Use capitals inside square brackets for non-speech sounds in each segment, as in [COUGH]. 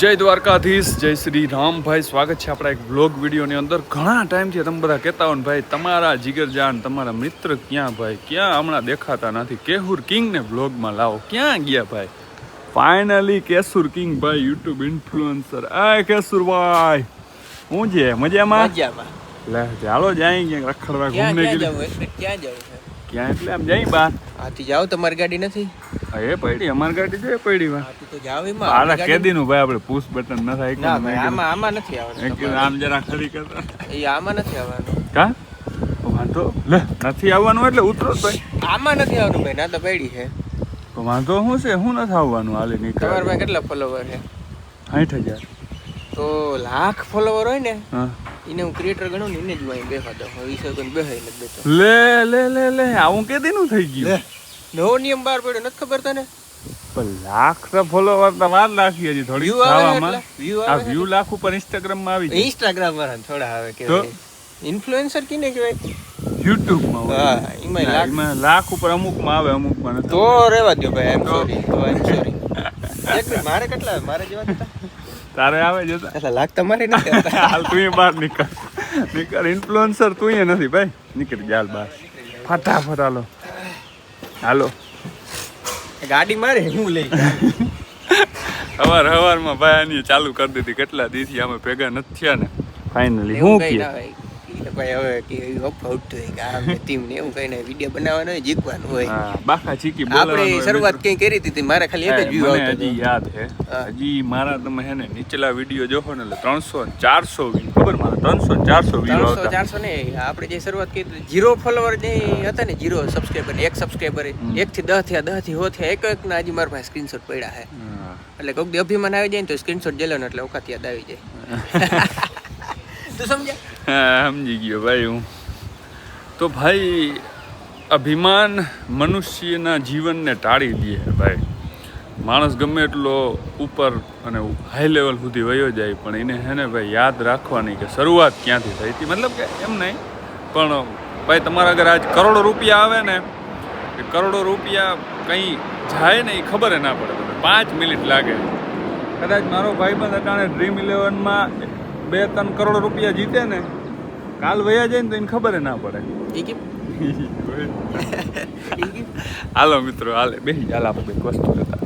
જય દ્વારકાધીશ જય શ્રી રામભાઈ સ્વાગત છે આપણા એક બ્લોગ વિડીયોની અંદર. ઘણા ટાઈમથી તમે બધા કહેતા હો ને ભાઈ તમારા જીગરજાન તમારા મિત્ર ક્યાં ભાઈ? ક્યાં હમણાં દેખાતા નથી? કેહુર કિંગને બ્લોગમાં લાવો. ક્યાં ગયા ભાઈ? ફાઇનલી કેસુર કિંગ ભાઈ યુટ્યુબ ઇન્ફ્લુએન્સર આ કેસુર ભાઈ. હું છે? મજામાં? મજામાં. લે ચાલો જાય ક્યાંક રખડવા ક્યાં ઘૂમને ક્યાં ગયેલી જવું એટલે ક્યાં જવું છે ક્યાં એટલે આમ જઈ બહાર. આથી જાવ તમારી ગાડી નથી? એ પડી. અમારી ગાડી છે પડી માં આથી તો જાવ એમાં આલા કેદી નું ભાઈ આપણે પુશ બટન ન થાય ના આમાં આમાં નથી આવવાનું આમ જરા ખરી કરતા. એ આમાં નથી આવવાનું. કા? વાંધો? લે નથી આવવાનું એટલે ઉતરો ભાઈ. આમાં નથી આવવાનું ભાઈ ના તો પડી છે. તો વાંધો શું છે? શું નથી આવવાનું હાલે તમારા નીકળ ભાઈ કેટલા ફોલોવર છે? સાઠ હજાર. તો લાખ ફોલોવર હોય ને હા. એને હું ક્રિએટર ગણું ને એને જ અહીં બેસવા હવે વિષય કોઈ બેહાઈ નથી બેઠો લે લે લે લે આવું કેદીનું થઈ ગયું નવો નિયમ બહાર પડ્યો નથી ખબર તને પણ લાખ તો ફોલોવર તો વાર લાખી હજી થોડી View આવે થવામાં એટલા? View આ વ્યૂ લાખ ઉપર ઇન્સ્ટાગ્રામમાં આવી ઇન્સ્ટાગ્રામ વાળા થોડા આવે કે? ઇન્ફ્લુએન્સર કીને કહેવાય યુટ્યુબમાં. હા એમાં લાખ લાખ ઉપર અમુકમાં આવે અમુકમાં તો રેવા દો ભાઈ એમ? સોરી તો એમ સોરી મારે કેટલા? મારે જેવા તારે આવે જતા એટલે લાખ તમારે નથી [LAUGHS] હાલ તું બહાર નીકળ. નીકળ. ઇન્ફ્લુઅન્સર તું નથી ભાઈ. નીકળ જાલ બહાર. ફટાફટ હાલો. હાલો. ગાડી મારે હું લઈ હવાર હવારમાં ભાઈ આની ચાલુ કરી દીધી. કેટલા દીથી અમે ભેગા નથી થયા ને. ફાઇનલી હું કે? તો ભાઈ હવે ઓફ આઉટ થઈ કે આ ટીમ ને એવું કઈ વીડિયો બનાવવાનો હોય જીતવાનું હોય. બાકા ચીકી આપણે શરૂઆત કઈ કરી હતી મારે ખાલી એક જ વ્યૂ આવતો હજી યાદ છે. હજી મારા તમે હે ને નીચલા વીડિયો જોવો ને એટલે ત્રણસો ચારસો વ્યૂ ખબર મારા? ત્રણસો ચારસો વ્યૂ ત્રણસો આવતા. ચારસો ને આપણે જે શરૂઆત કરી હતી જીરો ફોલોવર જે હતા ને જીરો સબસ્ક્રાઈબર એક સબસ્ક્રાઇબર એક થી દસ થયા દસથી હો થયા એક એક ના હજી મારા પાસે સ્ક્રીનશોટ પડ્યા છે. એટલે કોઈક અભિમાન આવી જાય ને તો સ્ક્રીનશોટ જેલો ને એટલે ઓકાત યાદ આવી જાય. [LAUGHS] [LAUGHS] તું સમજ્યા? હા, સમજી ગયો ભાઈ હું. તો ભાઈ, અભિમાન મનુષ્યના જીવનને ટાળી દે ભાઈ. માણસ ગમે એટલો ઉપર અને હાઈ લેવલ સુધી વયો જાય, પણ એને હે ને ભાઈ યાદ રાખવાની કે શરૂઆત ક્યાંથી થઈ હતી? મતલબ કે એમ નહીં, પણ ભાઈ તમારા આગળ આજ કરોડો રૂપિયા આવે ને કે કરોડો રૂપિયા કંઈ જાય ને એ ખબર ના પડે. પાંચ મિનિટ લાગે. કદાચ મારો ભાઈબંધ અટાણે ડ્રીમ ઇલેવનમાં બે ત્રણ કરોડ રૂપિયા જીતે ને કાલ વયા જાય ને તો એને ખબર ના પડે? [LAUGHS] હાલો મિત્રો હાલે બેસી હાલ આપણે કંઈક વસ્તુ લેતા.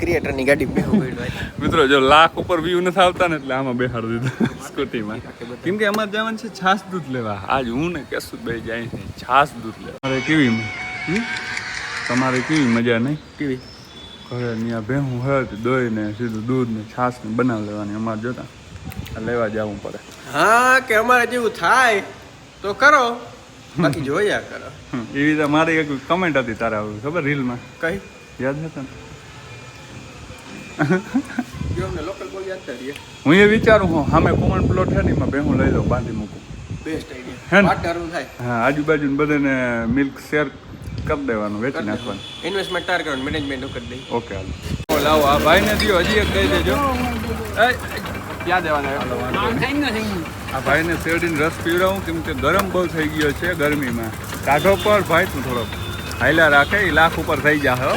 ક્રિએટરની ગાડી બેહું [LAUGHS] મિત્રો જો લાખ ઉપર વ્યૂ નથી આવતા ને એટલે આમાં બેહાડી દીધું [LAUGHS] સ્કૂટીમાં. કેમ કે અમારે જવાનું છે છાસ દૂધ લેવા. આજ હું ને કેશું બે જાય છે. છાસ દૂધ લેવા. તમારે કેવી તમારે કેવી મજા નહીં? કેવી? ઘરે ત્યાં ભેહું હોય તો દોઈ ને સીધું દૂધ ને છાસ ને બનાવી લેવાની અમારે જોતા. લેવા જવું પડે. હા કે અમારે જેવું થાય તો કરો. બાકી [LAUGHS] જોયા કરો. એવી રીતે મારી એક કમેન્ટ હતી તારે તારા ખબર રીલમાં? કઈ? યાદ હતા ને જો અમને લોકલ બોલ યાદ કરીએ હું. એ વિચારું હું સામે કોમન પ્લોટ છે ને એમાં ભેહું લઈ લઉં બાંધી મૂકું. બેસ્ટ હે ને? થાય. હા આજુબાજુ બધાને મિલ્ક શેર કરી દેવાનું વેચી નાખવાનું. ઇન્વેસ્ટમેન્ટ તાર કરવાનું મેનેજમેન્ટ કરી દઈ ઓકે હાલો. લાવો આ ભાઈને દ્યો હજી એક દઈ દેજો. ક્યાં દેવાના આ ભાઈને શેરડીનો રસ પીવડાવું કેમ કે ગરમ બહુ થઈ ગયો છે ગરમીમાં. કાઢો પર ભાઈ તું થોડોક હાયલા રાખે એ લાખ ઉપર થઈ જા હો.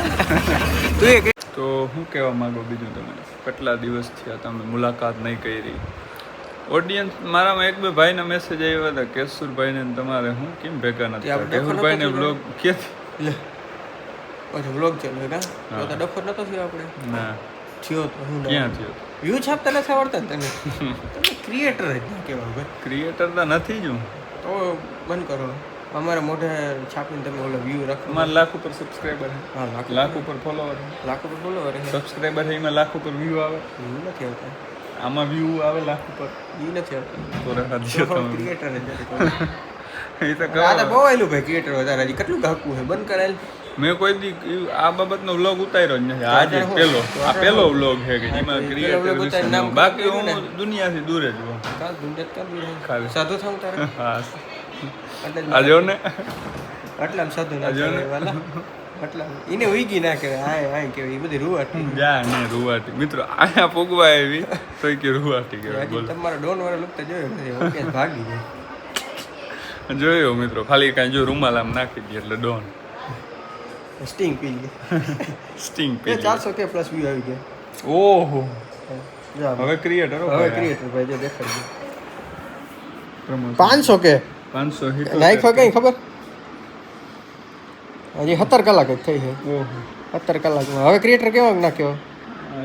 તો હું કહેવા માંગો બીજું તમે કેટલા દિવસ થયા તમે મુલાકાત નહીં કરી? ઓડિયન્સ મારામાં એક બે ભાઈના મેસેજ આવ્યા હતા કેશુરભાઈને ને તમારે હું કેમ ભેગા નથી કેશુરભાઈ ને બ્લોગ ક્યાંથી લે. બ્લોગ ચાલુ હે. તો ડફર નતો થયો આપણે? ના. થયો તો હું ક્યાં થયો? વ્યૂ છાપતા નથી આવડતા ને તને તમે ક્રિએટર જ કેવા ભાઈ. ક્રિએટર તો નથી જ હું. તો બંધ કરો. અમારા મોઢે છાપીને તમે ઓલો વ્યૂ રાખો. મારા લાખ ઉપર સબસ્ક્રાઈબર હા લાખ લાખ ઉપર. ફોલોવર લાખ ઉપર ફોલોવર છે. એમાં લાખ ઉપર વ્યૂ આવે. નથી આવતા. આમાં વ્યૂ આવે લાખ ઉપર. ઈ નથી આવતા. તો રહેવા દ્યો તમે? ક્રિએટર. એ [LAUGHS] તો. આ બહુ આયલું ભાઈ ક્રિએટર વધારે. હજી કેટલું ઘાકું છે બંધ કરેલ મેં કોઈ દી આ બાબતનો વ્લોગ ઉતાર્યો જ નથી. આજે પેલો આ પેલો વ્લોગ છે કે જેમાં એ ક્રિએટર બાકી હું દુનિયાથી દૂર જ હું કાલ દુનિયા કાલ દૂર ખાલી. સાધુ થાઉં તારે? હા. આ જો ને આટલા સાધુ ના જો ને. કહેવાય એને ઉઈગી ના કહેવાય હાય હાય કહેવાય એ બધી રૂવાટી. જા ને રૂવાટી. મિત્રો આયા પોગવા આવી તો કે રૂવાટી કહેવાય તમારો ડોન વાળો લુક તો જોયો ઓકે ભાગી ગયો. જોયો મિત્રો ખાલી કાંઈ જો રૂમાલ આમ નાખી દે એટલે ડોન. સ્ટિંગ પી લે. સ્ટિંગ એ ચારસો કે પ્લસ વ્યૂ આવી ગયા. ઓહો. જો હવે ક્રિએટર હવે ક્રિએટર ભાઈ જો દેખાડજો પાંચસો કે? પાંચસો નાખ્યો કઈ ખબર? હજી સત્તર કલાક જ થઈ છે. ઓહો. સત્તર કલાકમાં હવે ક્રિએટર કેવો નાખ્યો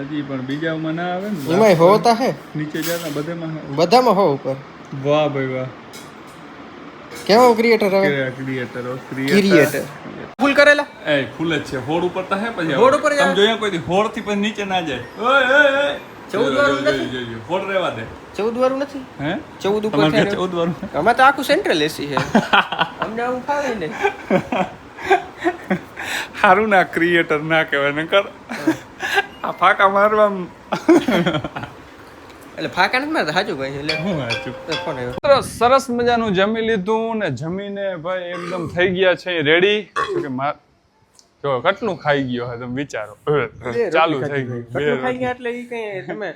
હજી પણ બીજામાં ના આવે ને? એમાંય હોતા હે? નીચે જતા બધામાં બધામાં હો ઉપર. વાહ ભાઈ વાહ. કેવો ક્રિએટર હવે? ક્રિએટરો ક્રિએટર ફૂલ કરેલા? એ ફૂલ જ છે. હોડ ઉપર તો હે પછી હોડ ઉપર તમે જાય? જોયા કોઈ દી? હોડથી પછી નીચે ના જાય. ઓય ઓય ઓય. ચૌદ જો, વાળું જો, નથી? જો, જો, હોડ રહેવા દે. ચૌદ વાળું નથી? હે? ચૌદ ઉપર તમારે છે ઘરે ને? ચૌદ વાળું? અમે તો આખું સેન્ટ્રલ એસી છે. અમને આવું ફાવે ને. [LAUGHS] સારું ના ક્રિએટર ના કહેવાય ને કર આ ફાકા મારવા એટલે ફાકા નથી મારતા? સાચું ભાઈ એટલે હું સાચું સરસ મજાનું જમી લીધું ને જમીને ભાઈ એકદમ થઈ ગયા છે રેડી કે માર જો કેટલું ખાઈ ગયો હે તમે વિચારો. ચાલુ થઈ ગયું કેટલું ખાઈ ગયા એટલે ઈ કઈ તમે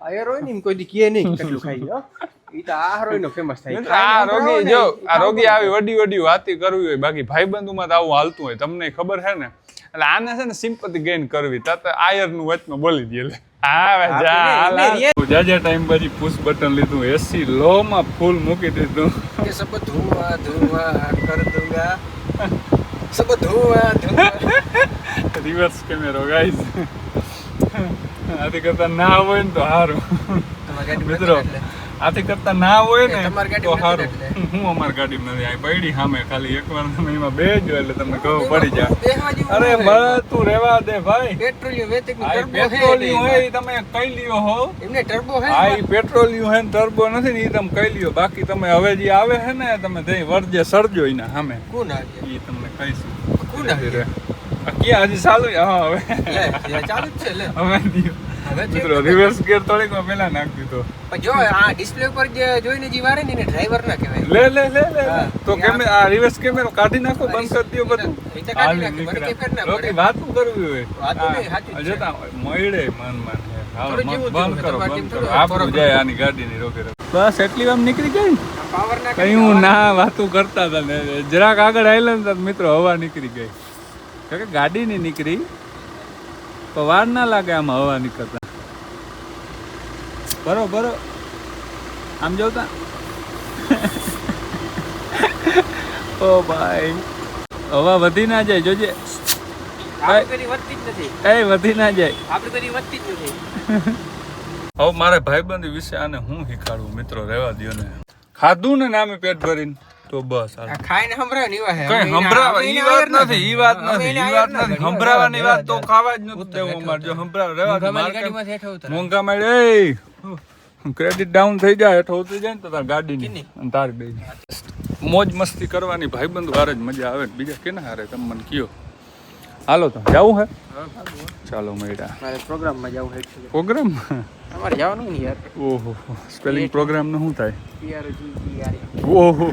આયર હોય ને એમ કોઈ દી કહે નહીં કેટલું ખાઈ ગયો. ઈ તો આ હરોય ફેમસ થાય. આ રોગી જો આ રોગી આવી વડી વડી વાતી કરવી હોય બાકી ભાઈબંધોમાં તો આવું હાલતું હોય તમને ખબર છે ને? એટલે આને છે ને સિમ્પતિ ગેઇન કરવી તત આયરનું વચમાં બોલી દે એટલે આવે જા હાલ, જાજા ટાઈમ પછી પુશ બટન લીધું એસી લો માં ફૂલ મૂકી દીધું. કે સબ ધુઆ ધુઆ કર દૂંગા. સબ ધુઆ ધુઆ. રિવર્સ કેમેરો ગાઈસ આથી કરતા ના હોય ને તો સારું મિત્રો આથી કરતા ના હોય ને તો સારું હું અમારી ગાડીમાં નથી આ પડી સામે ખાલી એકવાર તમે એમાં બેજો એટલે તમને ખબર પડી જાય. અરે ન તું રેવા દે ભાઈ. પેટ્રોલિયમ હે હોય તમે કઈ લ્યો હો. એમને ટર્બો હે આ એ પેટ્રોલિયમ હે ટર્બો નથી ને એ તમે કઈ લ્યો. બાકી તમે હવે જે આવે છે ને તમે જઈ વર્જે સરજો એના સામે. કોણ આવી એ તમને કહીશું. કોણ આવી રે. ક્યાં હજી ચાલુ? હા હવે. ચાલુ જ છે લે. હવે દ્યો. હવે check મિત્રો રિવર્સ ગિયર થોડીક વાર નાખી દીધો જો આ ડિસ્પ્લે ઉપર જે જોઈને જે વારે ને એને ડ્રાઈવર ના કહેવાય લે લે લે લે તો કેમે આ રિવર્સ કેમેરો કાઢી નાખો બંધ કરી દો બધું એ કાઢી હાલ મને નીકળ્યા. ના પડે. વાતું કરવી હોય વાતું નહીં, હા, છે. જતા મળે મન મન હે. હાલો, થોડું મન જેવું બંધ કરો બંધ કરો થોડું જાય આની ગાડીની રોકે રોકે. બસ એટલી વાર નીકળી ગઈ? પાવર ના કઈ હું ના વાતું કરતા હતા ને જરાક આગળ આવેલા ને મિત્રો હવા નીકળી ગઈ કારણ કે ગાડી ની નીકળી તો વાર ના લાગે આમ હવા નીકળતા. બરો બરો આમ જોતા ઓ ભાઈ. હવા વધી ના જાય જોજે. વધી ના જાય. હવે મારે ભાઈબંધી વિશે આને હું શીખાડું? મિત્રો રહેવા દ્યો ને ખાધું ને નામે પેટ ભરીને. તો બસ ખાઈને સંભળાય વાત કઈ સંભળાવા ઈ વાત નથી ઈ વાત નથી ઈ વાત નથી. સંભળાવાની વાત તો ખાવા જ. નથી દેવું અમારે જો સંભળાવ મારે ગાડીમાંથી મોંઘા મળે ક્રેડિટ ડાઉન થઈ જાય હેઠો ઉતરી જાય ને તો તાર ગાડીની. અને તારી બે મોજ મસ્તી કરવાની ભાઈબંધ વાર જ મજા આવે બીજા કેના હારે તમે મને કયો? હાલો તો જવું હે? ચાલો મેડા મારે પ્રોગ્રામમાં જવું છે પ્રોગ્રામ? અમારે જવાનું યાર. ઓહો સ્પેલિંગ પ્રોગ્રામનું શું થાય? PROG, PRA. ઓહો.